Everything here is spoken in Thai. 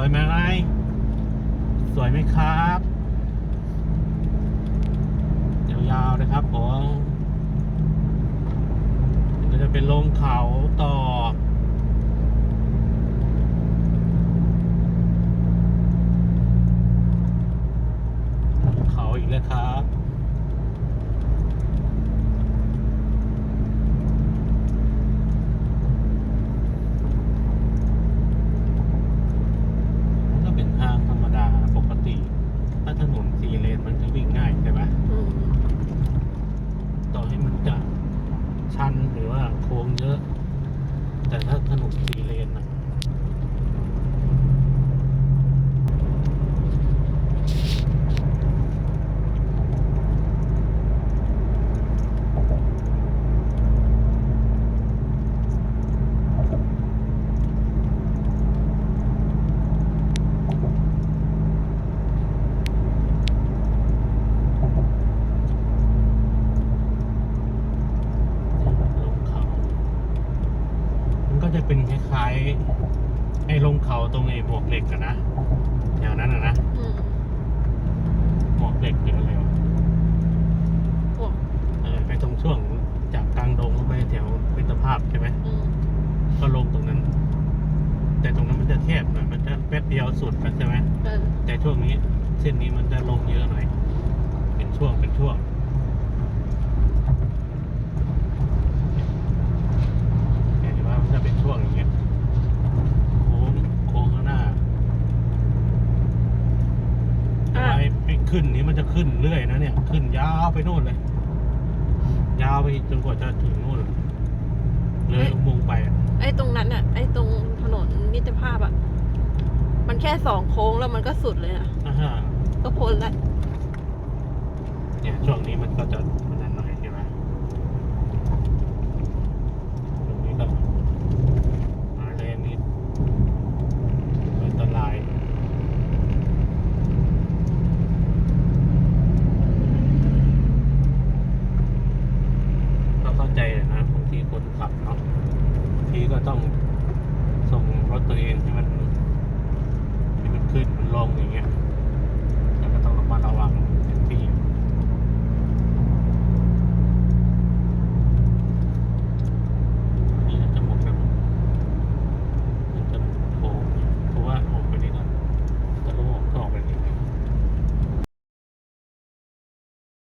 วยไหมสวยไหมครับ ยาวๆนะครับผมก็จะเป็นลงเขาต่อ ลงเขาอีกแล้วครับ มันก็เป็นทางธรรมดาปกติ ถ้าถนนสี่เลนมันจะวิ่งง่ายใช่ไหม อืม ต่อให้มันจะ ชันหรือว่าโค้งเยอะ แต่ถ้าถนนสี่เลนนะลงเขา มันก็จะ เป็นคล้ายๆ ไอ้ลงเขาตรงไอ้หมวกเหล็กอะนะแถวนั้นอะนะอืมหมวกเหล็กหรืออะไรวะพวกเออไปตรงช่วงจากกลางดงลงไปแถวมิตรภาพใช่ไหมอืมก็ลงตรงนั้น แต่ตรงนั้นมันจะแคบหน่อยมันจะแป๊บเดียวสุดแล้วใช่ไหม เออแต่ช่วงนี้เส้นนี้มันจะลงเยอะหน่อย เป็นช่วงเป็นช่วงเห็นว่ามันจะเป็นช่วงอย่างเงี้ยโค้งโค้งข้างหน้าแต่ว่าไอ้ไอ้ ขึ้นนี้มันจะขึ้นเรื่อยนะเนี่ย ขึ้นยาวไปโน่นเลย ยาวไปจนกว่าจะถึงโน่นเลยเลยอุโมงค์ไปอะไอ้ตรงนั้นอะไอ้ตรงถนนมิตรภาพอะมันแค่สองโค้งแล้วมันก็สุดเลยนะอ่าฮะก็พ้นละเนี่ยช่วงนี้มันก็จะมันนั้นหน่อยใช่ไหมตรงนี้ก็มาเลนนิดอันตรายก็เข้าใจนะบางที คนขับเนาะทีก็ต้องส่งรถตัวเองให้มันให้มันขึ้นมันลงอย่างเงี้ย